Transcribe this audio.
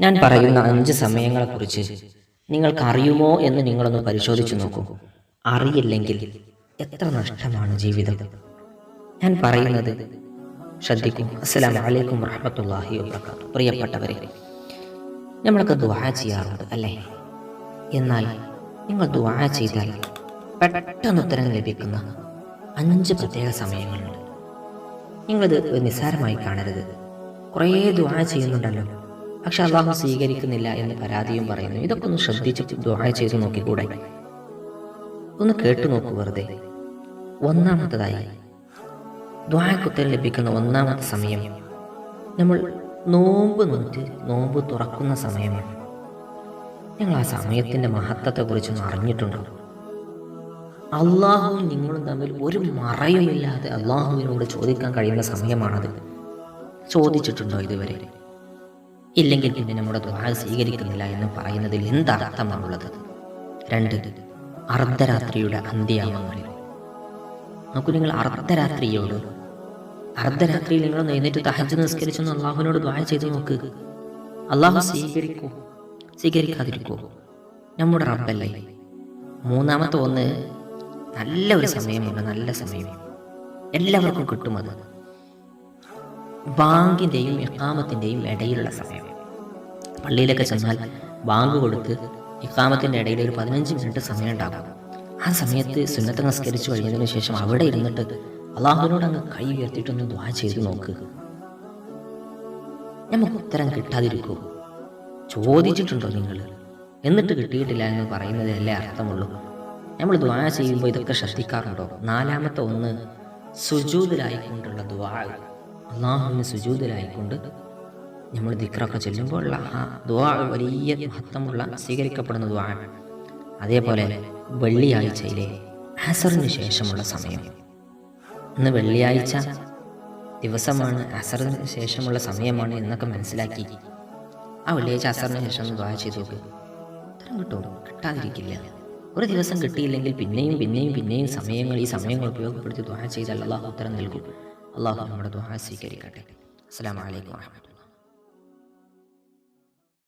ഞാൻ പറയുന്ന അഞ്ച് സമയങ്ങളെക്കുറിച്ച് നിങ്ങൾക്ക് അറിയുമോ എന്ന് നിങ്ങളൊന്ന് പരിശോധിച്ചു നോക്കൂ. അറിയില്ലെങ്കിൽ എത്ര നഷ്ടമാണ് ജീവിതം? ഞാൻ പറയുന്നത് ശ്രദ്ധിക്കും. അസ്സലാമു വലൈക്കും വറഹമത്തല്ലാഹി വബറകാത്തു പ്രിയപ്പെട്ടവരെ നമ്മളൊക്കെ ദുആ ചെയ്യാറുണ്ട് അല്ലേ? എന്നാൽ നിങ്ങൾ ദുആ ചെയ്താൽ പെട്ടെന്ന് ഉത്തരം ലഭിക്കുന്ന അഞ്ച് പ്രത്യേക സമയങ്ങളുണ്ട്. നിങ്ങളിത് നിസ്സാരമായി കാണരുത്. കുറേ ദുആ ചെയ്യുന്നുണ്ടല്ലോ. പക്ഷെ അള്ളാഹു സ്വീകരിക്കുന്നില്ല എന്ന് പരാതിയും പറയുന്നു. ഇതൊക്കെ ഒന്ന് ശ്രദ്ധിച്ച് ദുആ ചെയ്ത് നോക്കിക്കൂടെ? ഒന്ന് കേട്ടു നോക്കൂ വെറുതെ. ഒന്നാമത്തതായി ദ്വായക്കുത്തരം ലഭിക്കുന്ന ഒന്നാമത്തെ സമയം നമ്മൾ നോമ്പ് നോറ്റ് നോമ്പ് തുറക്കുന്ന സമയമാണ്. ഞങ്ങൾ ആ സമയത്തിന്റെ മഹത്വത്തെക്കുറിച്ചൊന്ന് അറിഞ്ഞിട്ടുണ്ടോ അള്ളാഹുവും നിങ്ങളും തമ്മിൽ ഒരു മറയുമില്ലാതെ അള്ളാഹുവിനോട് ചോദിക്കാൻ കഴിയുന്ന സമയമാണത്. ചോദിച്ചിട്ടുണ്ടോ ഇതുവരെ? ഇല്ലെങ്കിൽ പിന്നെ നമ്മുടെ ദ്വാര സ്വീകരിക്കുന്നില്ല എന്ന് പറയുന്നതിൽ എന്തർത്ഥമാണുള്ളത് രണ്ട് അർദ്ധരാത്രിയുടെ അന്ത്യാമങ്ങളിൽ നോക്കൂ നിങ്ങൾ അർദ്ധരാത്രിയോട് അർദ്ധരാത്രിയിൽ നിങ്ങൾ നേരിട്ട് തഹജ് നിസ്കരിച്ചെന്ന് അള്ളാഹുവിനോട് ദ്വാര ചെയ്ത് നോക്ക്. അള്ളാഹു സ്വീകരിക്കൂ സ്വീകരിക്കാതിരിക്കൂ. നമ്മുടെ റബ്ബല്ലേ. മൂന്നാമത്തെ ഒന്ന് നല്ല ഒരു സമയമുണ്ട് നല്ല സമയം. എല്ലാവർക്കും കിട്ടും അത്. ബാങ്കിന്റെയും ഇഹാമത്തിന്റെയും ഇടയിലുള്ള സമയം. പള്ളിയിലൊക്കെ ചെന്നാൽ ബാങ്ക് കൊടുത്ത് ഇക്കാമത്തിന്റെ ഇടയിൽ ഒരു പതിനഞ്ച് മിനിറ്റ് സമയം ഉണ്ടാകും ആ സമയത്ത് സുന്നത്ത് നമസ്കരിച്ചു കഴിഞ്ഞതിന് ശേഷം അവിടെ ഇരുന്നിട്ട് അള്ളാഹുവിനോട് അങ്ങ് കൈ ഉയർത്തിയിട്ടൊന്ന് ദ്വാ ചെയ്ത് നോക്ക്. നമുക്ക് ഉത്തരം കിട്ടാതിരിക്കൂ. ചോദിച്ചിട്ടുണ്ടോ നിങ്ങൾ എന്നിട്ട് കിട്ടിയിട്ടില്ല എന്ന് പറയുന്നതല്ലേ അർത്ഥമുള്ളൂ. നമ്മൾ ദ്വാ ചെയ്യുമ്പോൾ ഇതൊക്കെ ശ്രദ്ധിക്കാറുണ്ടോ? നാലാമത്തെ ഒന്ന് സുജൂതിലായിക്കൊണ്ടുള്ള ദ്വാ അള്ളാഹുവിന് സുജൂതിലായിക്കൊണ്ട് നമ്മൾ ദിക്റൊക്കെ ചെല്ലുമ്പോഴുള്ള ആ ദ്വാ വലിയ മഹത്വമുള്ള സ്വീകരിക്കപ്പെടുന്ന ദ്വാ അതേപോലെ വെള്ളിയാഴ്ചയിലെ അസറിന് ശേഷമുള്ള സമയം. ഇന്ന് വെള്ളിയാഴ്ച ദിവസമാണ് അസറിന് ശേഷമുള്ള സമയമാണ് എന്നൊക്കെ മനസ്സിലാക്കി ആ വെള്ളിയാഴ്ച അസറിന് ശേഷം ദ്വാ ചെയ്തു ഉത്തരം കിട്ടും കിട്ടാതിരിക്കില്ല. ഒരു ദിവസം കിട്ടിയില്ലെങ്കിൽ പിന്നെയും പിന്നെയും പിന്നെയും സമയങ്ങൾ ഈ സമയങ്ങൾ ഉപയോഗപ്പെടുത്തി ദ്വാ ചെയ്താൽ അള്ളാഹു ഉത്തരം നൽകും. അള്ളാഹു നമ്മുടെ ദ്വാ സ്വീകരിക്കട്ടെ. അസ്സാം വലൈക്കും വാഹമത്തുള്ള